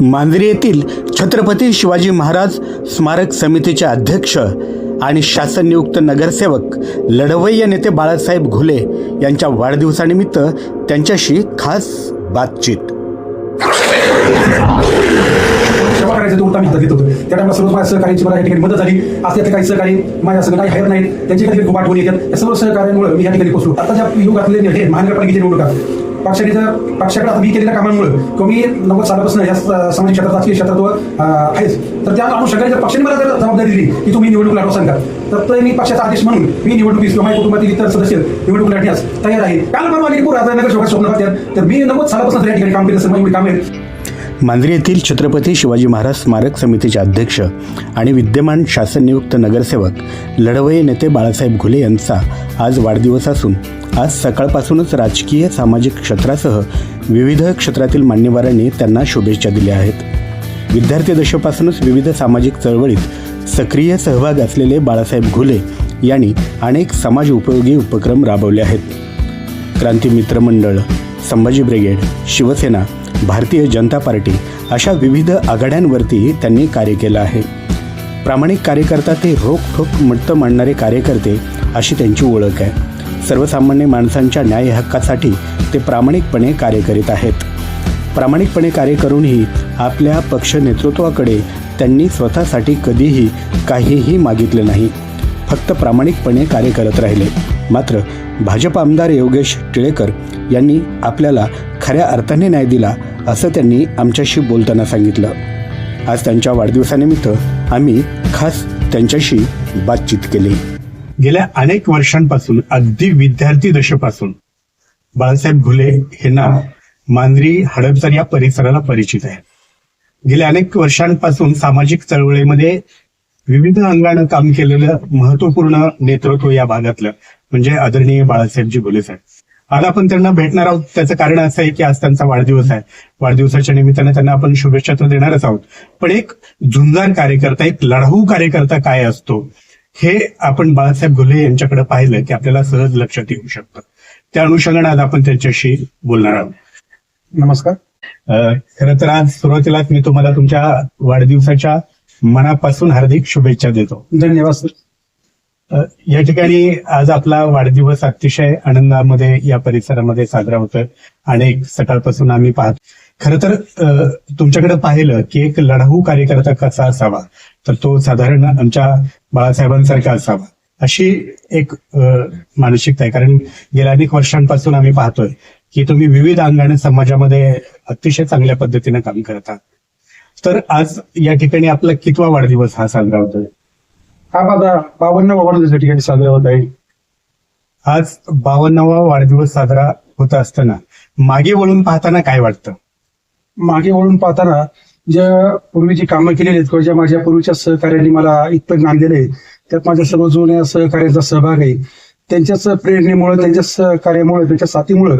मांजरी येथील छत्रपती शिवाजी महाराज स्मारक समितीचे अध्यक्ष आणि शासन नियुक्त नगरसेवक लढवय्य नेते बाळासाहेब घुले यांच्या वाढदिवसानिमित्त त्यांच्याशी खास बातचीत. त्या सर्व माझ्या सहकार्यांची मला या ठिकाणी मदत झाली. आज त्यातले काही सहकारी माझ्या काही हयर नाहीत. त्यांची खूप येतात. या सर्व सहकार्यांमुळे मी या ठिकाणी पोहोचलो. आता ज्या युगातले हे निवडणुका पक्षाने जर पक्षाकडे आता मी केलेल्या कामांमुळे किंवा मी नव्वद सालापासून या सामाजिक क्षेत्रात राजकीय क्षेत्रात आहेच. तर त्या अनुषंगाने जर पक्षाने मला जर जबाबदारी दिली की तुम्ही निवडणूक लढवा सांगा तर ते मी पक्षाचा आदेश म्हणून मी निवडणुकीस किंवा माझ्या कुटुंबातील इतर सदस्य निवडणूक लढण्यास तयार आहे काल परवा आली पूर आता नगर स्वप्न तर मी नव्वद सालापासून या ठिकाणी काम केलं असं माझी कामे आहेत. मांजरी येथील छत्रपती शिवाजी महाराज स्मारक समितीचे अध्यक्ष आणि विद्यमान शासन नियुक्त नगरसेवक लढवय नेते बाळासाहेब घुले यांचा आज वाढदिवस असून आज सकाळपासूनच राजकीय सामाजिक क्षेत्रासह विविध क्षेत्रातील मान्यवरांनी त्यांना शुभेच्छा दिल्या आहेत. विद्यार्थी दशेपासूनच विविध सामाजिक चळवळीत सक्रिय सहभाग असलेले बाळासाहेब घुले यांनी अनेक समाज उपयोगी उपक्रम राबवले आहेत. क्रांती मित्र मंडळ संभाजी ब्रिगेड शिवसेना भारतीय जनता पार्टी अशा विविध आघाड्यांवरती त्यांनी कार्य केलं आहे. प्रामाणिक कार्यकर्ता ते रोखोक मट्ट मांडणारे कार्यकर्ते अशी त्यांची ओळख आहे. सर्वसामान्य माणसांच्या न्याय हक्कासाठी ते प्रामाणिकपणे कार्य करीत आहेत. प्रामाणिकपणे कार्य करूनही आपल्या पक्ष नेतृत्वाकडे त्यांनी स्वतःसाठी कधीही काहीही मागितले नाही. फक्त प्रामाणिकपणे कार्य करत राहिले. मात्र भाजप आमदार योगेश टिळेकर यांनी आपल्याला खऱ्या अर्थाने न्याय दिला असं त्यांनी आमच्याशी बोलताना सांगितलं. आज त्यांच्या वाढदिवसानिमित्त आम्ही खास त्यांच्याशी बातचीत केली. गेल्या अनेक वर्षांपासून अगदी विद्यार्थी दशेपासून बाळासाहेब घुले हे नाव मांजरी हडपसर या परिसराला परिचित आहे. गेल्या अनेक वर्षांपासून सामाजिक चळवळीमध्ये विविध अंगानं काम केलेलं महत्त्वपूर्ण नेतृत्व या भागातलं म्हणजे आदरणीय बाळासाहेबजी घुले साहेब. आज आपण त्यांना भेटणार आहोत. त्याचं कारण असं आहे की आज त्यांचा वाढदिवस आहे. वाढदिवसाच्या निमित्ताने त्यांना आपण शुभेच्छा तर देणारच आहोत. पण एक झुंजार कार्यकर्ता एक लढाऊ कार्यकर्ता काय असतो हे आपण बाळासाहेब घुले यांच्याकडे पाहिलं की आपल्याला सहज लक्षात येऊ शकतं. त्या अनुषंगाने आज आपण त्यांच्याशी बोलणार आहोत. नमस्कार. खरं तर आज सुरुवातीलाच मी तुम्हाला तुमच्या वाढदिवसाच्या मनापासून हार्दिक शुभेच्छा देतो. धन्यवाद सर. या ठिकाणी आज आपला वाढदिवस अतिशय आनंदामध्ये या परिसरामध्ये साजरा होतोय. आणि सकाळपासून आम्ही पाहत. खर तर तुमच्याकडे पाहिलं की एक लढाऊ कार्यकर्ता कसा असावा? तर तो साधारण आमच्या बाळासाहेबांसारखा असावा. अशी एक मानसिकता आहे. कारण गेल्या अनेक वर्षांपासून आम्ही पाहतोय की तुम्ही विविध अंगाने समाजामध्ये अतिशय चांगल्या पद्धतीने काम करता. तर आज या ठिकाणी आपला कितवा वाढदिवस हा साजरा होतोय? हा माझा बावन्न वाढदिवस या ठिकाणी साजरा होत आहे. आज बावन्नावा वाढदिवस साजरा होत असताना मागे वळून पाहताना काय वाटतं? मागे वळून पाहताना ज्या पूर्वीची कामं केलेली आहेत किंवा ज्या माझ्या पूर्वीच्या सहकार्यांनी मला इथपर्यंत आणलेले आहे, त्यात माझ्या सर्व जुन्या सहकार्यांचा सहभाग आहे. त्यांच्याच प्रेरणेमुळे त्यांच्या सहकार्यामुळे त्यांच्या साथीमुळे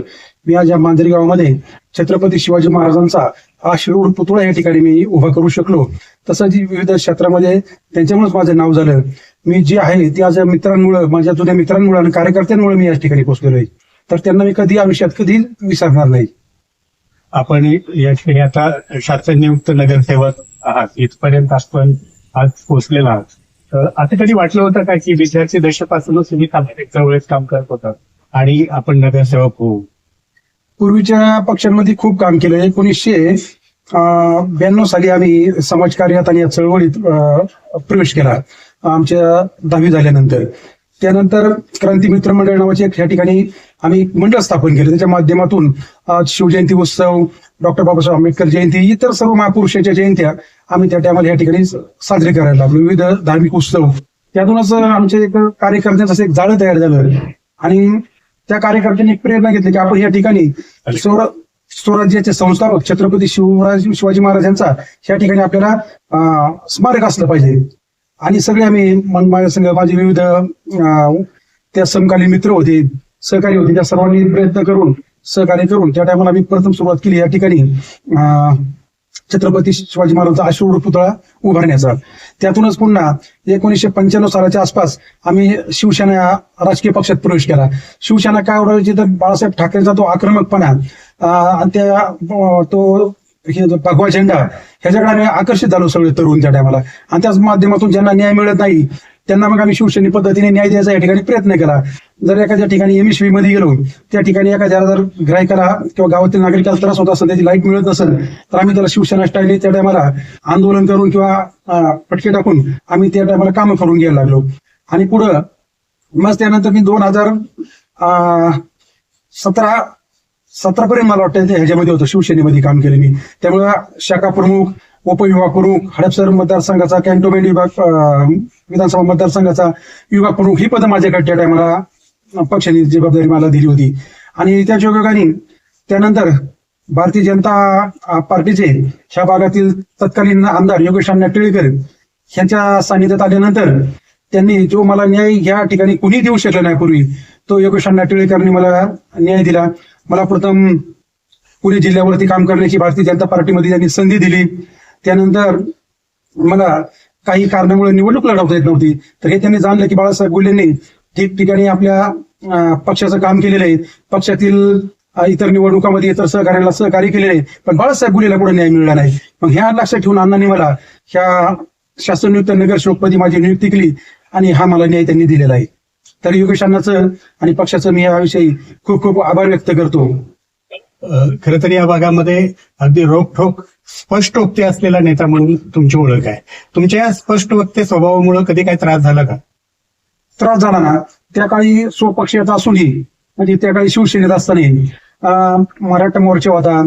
मी आज या मांजरी गावामध्ये छत्रपती शिवाजी महाराजांचा हा शिरूर पुतळा या ठिकाणी मी उभा करू शकलो. तसं जी विविध क्षेत्रामध्ये त्यांच्यामुळेच माझं नाव झालं. मी जे आहे ते आज मित्रांमुळे माझ्या जुन्या मित्रांमुळे आणि कार्यकर्त्यांमुळे मी या ठिकाणी पोहोचलेलो आहे. तर त्यांना मी कधी आयुष्यात कधी विसरणार नाही. आपण या ठिकाणी आता शासन नियुक्त नगरसेवक आहात. इथपर्यंत आपण आज पोहोचलेला आहात. तर असं कधी वाटलं होतं का की विद्यार्थी दशेपासूनच तुम्ही जवळच काम करत होता आणि आपण नगरसेवक होऊ? पूर्वीच्या पक्षांमध्ये खूप काम केलं. एकोणीसशे ब्याण्णव साली आम्ही समाजकार्यात आणि या चळवळीत प्रवेश केला आमच्या दहावी झाल्यानंतर. त्यानंतर क्रांती मित्र मंडळ नावाचे या ठिकाणी आम्ही मंडळ स्थापन केलं. त्याच्या माध्यमातून शिवजयंती उत्सव डॉक्टर बाबासाहेब आंबेडकर जयंती इतर सर्व महापुरुषांच्या जयंत्या आम्ही त्या टायमाला या ठिकाणी साजरे करायला लागलो. विविध धार्मिक उत्सव. त्यातूनच आमचे एक कार्यकर्त्यांचं असं एक जाळं तयार झालं. आणि त्या कार्यकर्त्यांनी एक प्रेरणा घेतली की आपण या ठिकाणी स्वर स्वराज्याचे संस्थापक छत्रपती शिवराज शिवाजी महाराज यांचा या ठिकाणी आपल्याला अं, स्मारक असलं पाहिजे. आणि सगळे आम्ही माझ्या संघ माझे विविध त्या समकालीन मित्र होते सहकारी होते त्या सर्वांनी प्रयत्न करून सहकार्य करून त्या टायमाला आम्ही प्रथम सुरुवात केली. या ठिकाणी अं, छत्रपती शिवाजी महाराजांचा अश्रूढ पुतळा उभारण्याचा. त्यातूनच पुन्हा एकोणीसशे पंच्याण्णव सालाच्या आसपास आम्ही शिवसेना राजकीय पक्षात प्रवेश केला. शिवसेना काय ओढायची तर बाळासाहेब ठाकरेंचा तो आक्रमकपणा आणि त्या तो हे भगवा झेंडा ह्याच्याकडे आम्ही आकर्षित झालो सगळे तरुण त्या टायमाला आणि त्याच माध्यमातून ज्यांना न्याय मिळत नाही त्यांना मग आम्ही शिवसेने पद्धतीने न्याय द्यायचा या ठिकाणी प्रयत्न केला. जर एखाद्या ठिकाणी एमएसवी मध्ये गेलो त्या ठिकाणी एखाद्याला जर ग्राहकाला किंवा गावातील नागरिकाला त्रास होत असेल त्याची लाइट मिळत नसेल तर आम्ही त्याला शिवसेना स्टाईल त्या टायमाला आंदोलन करून किंवा फटके टाकून आम्ही त्या टायमाला कामं करून घ्यायला लागलो. आणि पुढं मग त्यानंतर मी दोन हजार सतरा सतरा पर्यंत मला वाटतं ते ह्याच्यामध्ये होतं शिवसेनेमध्ये काम केलं मी. त्यामुळे शाखा प्रमुख उपविभाग प्रमुख हडपसर मतदारसंघाचा कॅन्टोमेंट विभाग विधानसभा मतदारसंघाचा विभाग प्रमुख ही पदं माझ्याकडे त्या टायमाला पक्षाने जबाबदारी मला दिली होती. आणि त्याच्या योगाने त्यानंतर भारतीय जनता पार्टीचे ह्या भागातील तत्कालीन आमदार योगेश अण्णा टिळेकर यांच्या सानिध्यात आल्यानंतर त्यांनी जो मला न्याय या ठिकाणी कुणी देऊ शकला नाही पूर्वी. तो योगेश अण्णा टिळेकरांनी मला न्याय दिला. मला प्रथम पुणे जिल्ह्यावरती काम करण्याची भारतीय जनता पार्टीमध्ये त्यांनी संधी दिली. त्यानंतर मला काही कारणामुळे निवडणूक लढवता येत नव्हती. तर हे त्यांनी जाणलं की बाळासाहेब गुलेंनी ठिकठिकाणी आपल्या पक्षाचं काम केलेलं आहे. पक्षातील इतर निवडणुकामध्ये इतर सहकार्याला सहकार्य केलेले आहे. पण बाळासाहेब गुलेला पुढे न्याय मिळाला नाही? मग ह्या लक्षात ठेवून अण्णांनी मला ह्या शासननियुक्त नगरसेवकपदी माझी नियुक्ती केली आणि हा मला न्याय त्यांनी दिलेला आहे. तर योगेश अण्णाचं आणि पक्षाचं मी याविषयी खूप खूप आभार व्यक्त करतो. खर तर या भागामध्ये अगदी रोखठोक स्पष्ट वक्ते असलेला नेता म्हणून तुमची ओळख आहे. तुमच्या या स्पष्ट वक्ते स्वभावामुळे कधी काही त्रास झाला का? त्रास झाला ना. त्या काळी स्वपक्षीयता असूनही म्हणजे त्या काळी शिवसेनेत असताना मराठा मोर्चा होता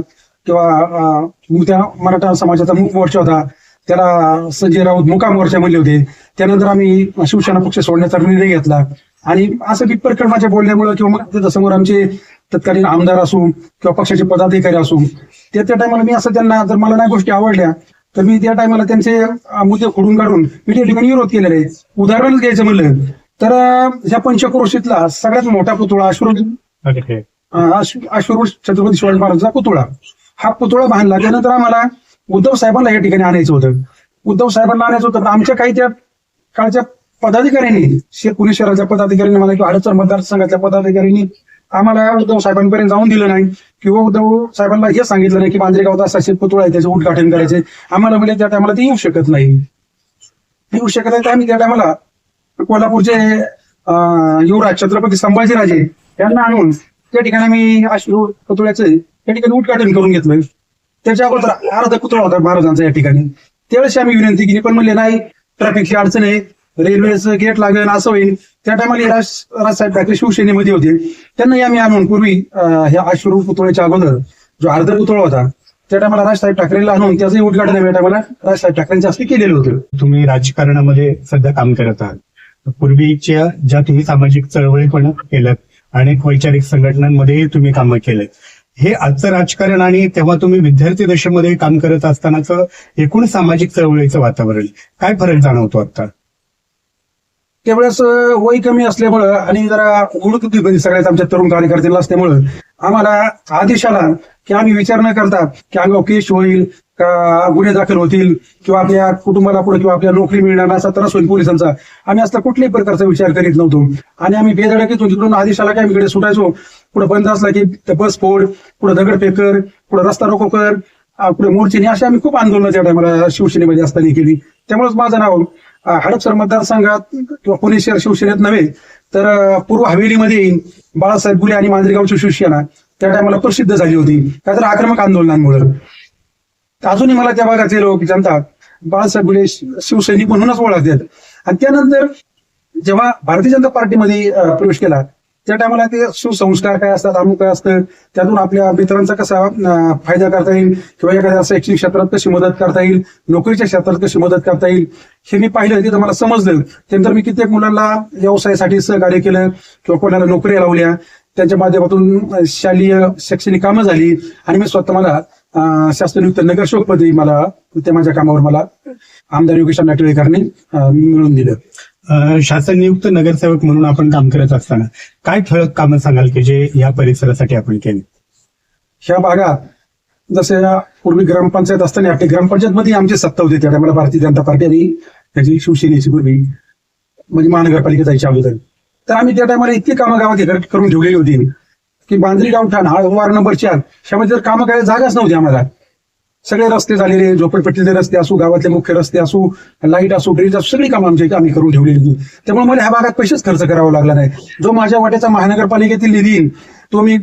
किंवा त्या मराठा समाजाचा मुख मोर्चा होता. त्याला संजय राऊत मुका मोर्चा म्हणले होते. त्यानंतर आम्ही शिवसेना पक्ष सोडण्याचा निर्णय घेतला. आणि असं बिटपरकड माझ्या बोलण्यामुळे किंवा मग समोर आमचे तत्कालीन आमदार असू किंवा पक्षाचे पदाधिकारी असू त्या त्या टायमाला मी असं त्यांना जर मला नाही गोष्टी आवडल्या तर मी त्या टायमाला त्यांचे मुद्दे खोडून काढून मी त्या ठिकाणी विरोध केलेला. आहे उदाहरणच घ्यायचं म्हणलं तर ह्या पंचक्रोशीतला सगळ्यात मोठा पुतळा अश्रू अं, अश्व- अश्वरूढ छत्रपती शिवाजी महाराजांचा पुतळा. हा पुतळा बांधला. त्यानंतर आम्हाला उद्धव साहेबांना या ठिकाणी आणायचं होतं. उद्धव साहेबांना आणायचं होतं आमच्या काही त्या काळच्या पदाधिकाऱ्यांनी शे- पुणे शहराच्या पदाधिकाऱ्यांनी मला किंवा हडसर मतदारसंघाच्या पदाधिकाऱ्यांनी आम्हाला उद्धव साहेबांपर्यंत जाऊन दिलं नाही. किंवा उद्धव साहेबांना हे सांगितलं नाही की मांजरेगावात असा असे पुतळा आहे त्याचं उद्घाटन करायचे आम्हाला म्हणजे त्या टायमाला ते येऊ शकत नाही. येऊ शकत नाही तर आम्ही त्या टायमाला कोल्हापूरचे युवराज छत्रपती संभाजीराजे यांना आणून त्या ठिकाणी आम्ही अश्रू पुतळ्याचे त्या ठिकाणी उद्घाटन करून घेतलं त्याच्या अगोदर अर्धा पुतळा होता महाराजांचा या ठिकाणी. त्यावेळेस आम्ही विनंती केली पण म्हणले नाही ट्रॅफिकची अडचण आहे. रेल्वेचं गेट लागेल असं होईल. त्या टायमाला राज राजसाहेब ठाकरे शिवसेनेमध्ये होते. त्यांना मी आणून पूर्वी ह्या अश्रू पुतळ्याच्या अगोदर जो अर्ध पुतळा होता त्या टायमाला राजसाहेब ठाकरेला आणून त्याचंही उद्घाटन या टायमाला राजसाहेब ठाकरेंच्या हस्ते केलेलं होतं. तुम्ही राजकारणामध्ये सध्या काम करत आहात. पूर्वीच्या ज्या तुम्ही सामाजिक चळवळी पण केल्यात अनेक वैचारिक संघटनांमध्येही तुम्ही कामं केलेत. हे आजचं राजकारण आणि तेव्हा तुम्ही विद्यार्थी दशेमध्ये काम करत असतानाचं एकूण सामाजिक चळवळीचं वातावरण काय फरक जाणवतो आता त्यावेळेस वय कमी असल्यामुळं आणि जरा गुणकृतीमध्ये सगळ्यात आमच्या तरुण कार्यकर्त्यांना असल्यामुळं आम्हाला आदेश आला की आम्ही विचार न करता की अंगावर केस होईल का गुन्हे दाखल होतील किंवा आपल्या कुटुंबाला पुढे किंवा आपल्या नोकरी मिळणार असा त्रास होईल पोलिसांचा. आम्ही असला कुठल्याही प्रकारचा विचार करीत नव्हतो. आणि आम्ही बेधडकीतून तिकडून आदेश आला की आम्ही इकडे सुटायचो. पुढे बंद असला की बस फोड पुढे दगडफेक कर पुढे रस्ता रोको कर पुढे मोर्चेने अशी आम्ही खूप आंदोलनं त्या टायमाला शिवसेनेमध्ये असताना केली. त्यामुळेच माझं नाव हडपसर मतदारसंघात किंवा पुणे शहर शिवसेनेत नव्हे तर पूर्व हवेलीमध्ये बाळासाहेब बुले आणि मांजरेगावची शिवसेना त्या टायमाला प्रसिद्ध झाली होती. काय तर आक्रमक आंदोलनांमुळे. अजूनही मला त्या भागाचे लोक जनता बाळासाहेब बुले शिवसैनिक म्हणूनच ओळखतात. आणि त्यानंतर जेव्हा भारतीय जनता पार्टीमध्ये प्रवेश केला त्या टायमाला ते सुसंस्कार काय असतात अमुक काय असतं त्यातून आपल्या मित्रांचा कसा फायदा करता येईल? किंवा एखाद्या शैक्षणिक क्षेत्रात कशी मदत करता येईल? नोकरीच्या क्षेत्रात कशी मदत करता येईल? हे मी पाहिलं तिथं मला समजलं. त्यानंतर मी कित्येक मुलांना व्यवसायासाठी सहकार्य केलं किंवा कोणाला नोकऱ्या लावल्या. त्यांच्या माध्यमातून शालेय शैक्षणिक कामं झाली. आणि मी स्वतः मला शास्त्रनियुक्त नगरसेवक नगरसेवकपदी मला त्या माझ्या कामावर मला आमदार योगेश अण्णा मिळून मिळवून दिलं. शासन नियुक्त नगरसेवक म्हणून आपण काम करत असताना काय ठळक कामं सांगाल की जे या परिसरासाठी आपण केली? ह्या भागात जसे पूर्वी ग्रामपंचायत असताना आपली ग्रामपंचायत मध्ये आमची सत्ता होती त्या टायमाला भारतीय जनता पार्टी आणि त्याची शिवसेनेची पूर्वी म्हणजे महानगरपालिका जायच्या अगोदर. तर आम्ही त्या टायमाला इतकी कामं गावात करून ठेवलेली होती की बांद्री गावठाण हा वार नंबर चार ह्यामध्ये जर कामं करायला जागाच नव्हती आम्हाला. सगळे रस्ते झालेले झोपडपट्टीचे रस्ते असो गावातले मुख्य रस्ते असो लाइट असो ब्रिज असो सगळी कामं आमच्या इथे आम्ही करून ठेवलेली होती त्यामुळे मला ह्या भागात पैसेच खर्च करावा लागला नाही. जो माझ्या वाट्याचा महानगरपालिकेतील निधी येईल, तो मी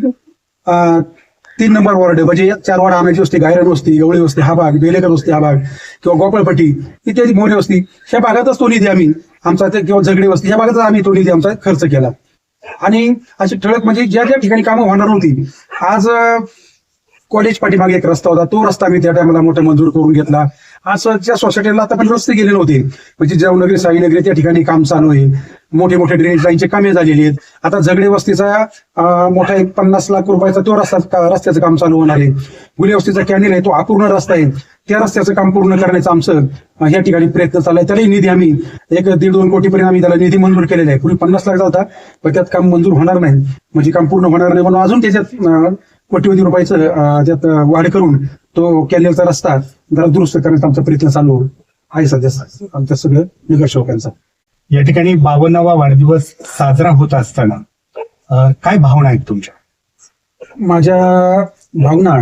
तीन नंबर वॉर्ड म्हणजे चार वॉर्ड आणायची असते गायरन वस्ती गवळी वस्ती हा भाग बेलेकर वस्ती हा भाग किंवा गोपाळपट्टी इत्यादी मोरे वस्ती ह्या भागातच तो निधी आम्ही आमचा किंवा झगडी वस्ती ह्या भागातच आम्ही तो निधी आमचा खर्च केला. आणि अशी ठळक म्हणजे ज्या ज्या ठिकाणी कामं होणार होती आज कॉलेज पाठीमागे एक रस्ता होता. तो रस्ता मी त्या टायमाला मोठा मंजूर करून घेतला. आज ज्या सोसायटीला आता पण रस्ते गेले नव्हते. म्हणजे जवनगरी साईनगरी त्या ठिकाणी काम चालू आहे. मोठे मोठे ड्रेनेज लाईनचे कामे झालेली आहेत. आता झगडे वस्तीचा मोठा एक पन्नास लाख रुपयाचा तो रस्ता रस्त्याचं काम चालू होणार आहे. गुले वस्तीचा कॅनेल आहे तो अपूर्ण रस्ता आहे. त्या रस्त्याचं काम पूर्ण करण्याचं आमचं या ठिकाणी प्रयत्न चालू आहे. त्यालाही निधी आम्ही एक दीड दोन कोटीपर्यंत आम्ही त्याला निधी मंजूर केलेला आहे. पूर्वी पन्नास लाख होता पण त्यात काम मंजूर होणार नाही. म्हणजे काम पूर्ण होणार नाही म्हणून अजून त्याच्यात अं, कोट्यवधी रुपयाचं त्यात वाढ करून तो कॅनेलचा रस्ता जरा दुरुस्त करण्याचा आमचा प्रयत्न चालू आहे सध्या आमच्या सगळं नगरसेवकांचा या ठिकाणी बावन्नावा वाढदिवस साजरा होत असताना काय भावना आहेत तुमच्या? माझ्या भावना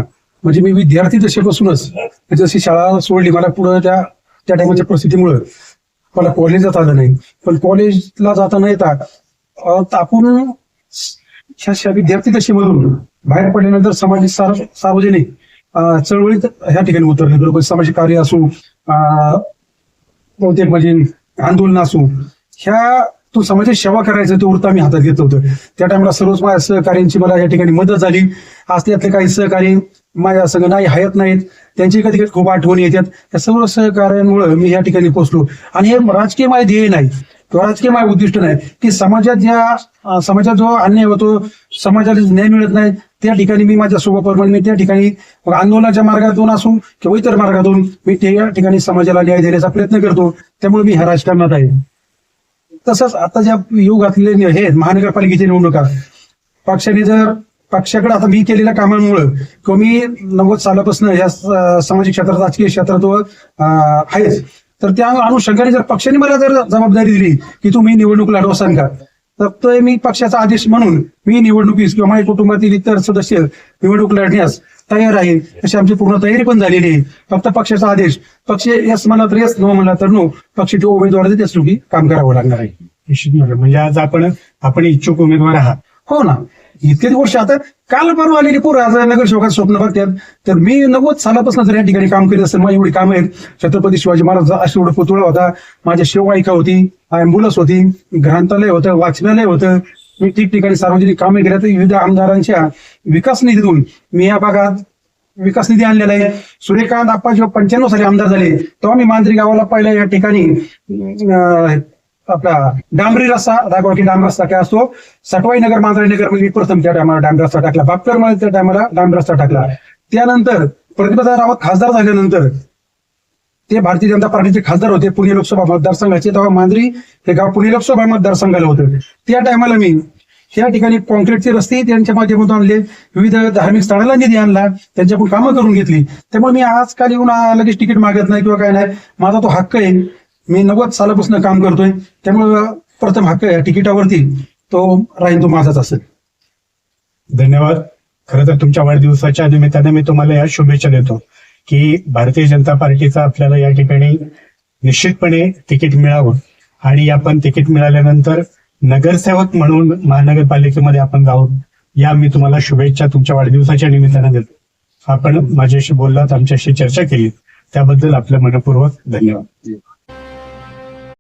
म्हणजे मी विद्यार्थी दशेपासूनच जशी शाळा सोडली मला पुढं त्या त्या टायमाच्या परिस्थितीमुळं मला कॉलेजात आलं नाही. पण कॉलेजला जाता न येता आपण विद्यार्थी दशेमधून बाहेर पडल्यानंतर समाज सार- सार्वजनिक चळवळीत ह्या ठिकाणी उतरले. बरोबर सामाजिक कार्य असो अं, बहुतेक म्हणजे आंदोलन असो ह्या तो समाजाची सेवा करायचं ते वृत्त आम्ही हातात घेतलं होतं. त्या टाइमला सर्वच माझ्या सहकार्यांची मला या ठिकाणी मदत झाली. आज त्यातले काही सहकारी माझ्या संघ नाही हयात नाहीत. त्यांची कधी कधी खूप आठवणी येतात. त्या सर्व सहकार्यांमुळे मी या ठिकाणी पोहोचलो. आणि हे राजकीय माझे ध्येय नाही. किंवा राजकीय माझे उद्दिष्ट नाही. की समाजात ज्या समाजात जो अन्याय होतो समाजाला न्याय मिळत नाही त्या ठिकाणी मी माझ्या स्वभावाप्रमाणे मी त्या ठिकाणी मग आंदोलनाच्या मार्गातून असू किंवा इतर मार्गातून मी त्या ठिकाणी समाजाला न्याय देण्याचा प्रयत्न करतो. त्यामुळे मी ह्या राजकारणात आहे. तसंच आता ज्या युगातले हे महानगरपालिकेच्या निवडणुका पक्षाने जर पक्षाकडे आता मी केलेल्या कामांमुळे किंवा मी नव्वद सालापासून या सामाजिक क्षेत्रात राजकीय क्षेत्रात आहेच तर त्या अनुषंगाने जर पक्षाने मला जर जबाबदारी दिली की तुम्ही निवडणूक लढवसान का? तर ते मी पक्षाचा आदेश म्हणून मी निवडणुकीस किंवा माझ्या कुटुंबातील इतर सदस्य निवडणूक लढण्यास तयार आहे अशी आमची पूर्ण तयारी पण झालेली आहे. फक्त पक्षाचा आदेश. पक्ष यस म्हणला तर यस नो म्हणला तर नो पक्षाचे उमेदवार लोकी काम करावं लागणार आहे. निश्चित म्हणजे आज आपण आपण इच्छुक उमेदवार आहात. हो ना. इतके वर्ष आता काल परवा आलेली पोरं आज नगरसेवकाचं स्वप्न बघतात तर मी नव्वद सालापासून जर या ठिकाणी काम करीत असेल माझी एवढी कामं आहेत. छत्रपती शिवाजी महाराज अशी एवढं पुतळा होता माझ्या शेववाहिका होती अँब्युलन्स होती ग्रंथालय होतं वाचनालय होतं. मी ठिकठिकाणी सार्वजनिक कामे केल्या तर विविध आमदारांच्या विकास निधीतून मी या भागात विकास निधी आणलेला आहे. सूर्यकांत आप्पा जेव्हा पंच्याण्णव साली आमदार झाले तेव्हा मी मांजरी गावाला पहिल्या या ठिकाणी आपला डांबरी रस्ता दाखवा डांब रस्ता काय असतो? सटवाई नगर मांजरी नगरमध्ये प्रथम त्या टायमाला डांब रस्ता टाकला. बापकरमध्ये त्या टायमाला डांब रस्ता टाकला. त्यानंतर प्रतिभादा रावत खासदार झाल्यानंतर ते भारतीय जनता पार्टीचे खासदार होते पुणे लोकसभा मतदारसंघाचे. तेव्हा मांजरी हे गाव पुणे लोकसभा मतदारसंघाला होतं. त्या टायमाला मी या ठिकाणी कॉन्क्रीटचे रस्ते त्यांच्या माध्यमातून आणले. विविध धार्मिक स्थळाला निधी आणला. त्यांच्याकडून कामं करून घेतली. त्यामुळे मी आजकाल येऊन लगेच तिकीट मागत नाही किंवा काय नाही. माझा तो हक्क आहे. मी नव्वद सालापासून काम करतोय. त्यामुळे प्रथम हक्क तिकिटावरती तो राहील तो माझाच असेल. धन्यवाद. खरं तर तुमच्या वाढदिवसाच्या निमित्ताने मी तुम्हाला या शुभेच्छा देतो की भारतीय जनता पार्टीचा आपल्याला या ठिकाणी निश्चितपणे तिकीट मिळावं. आणि आपण तिकीट मिळाल्यानंतर नगरसेवक म्हणून महानगरपालिकेमध्ये आपण जाऊ या मी तुम्हाला शुभेच्छा तुमच्या वाढदिवसाच्या निमित्ताने देतो. आपण माझ्याशी बोललात आमच्याशी चर्चा केली. त्याबद्दल आपलं मनपूर्वक धन्यवाद.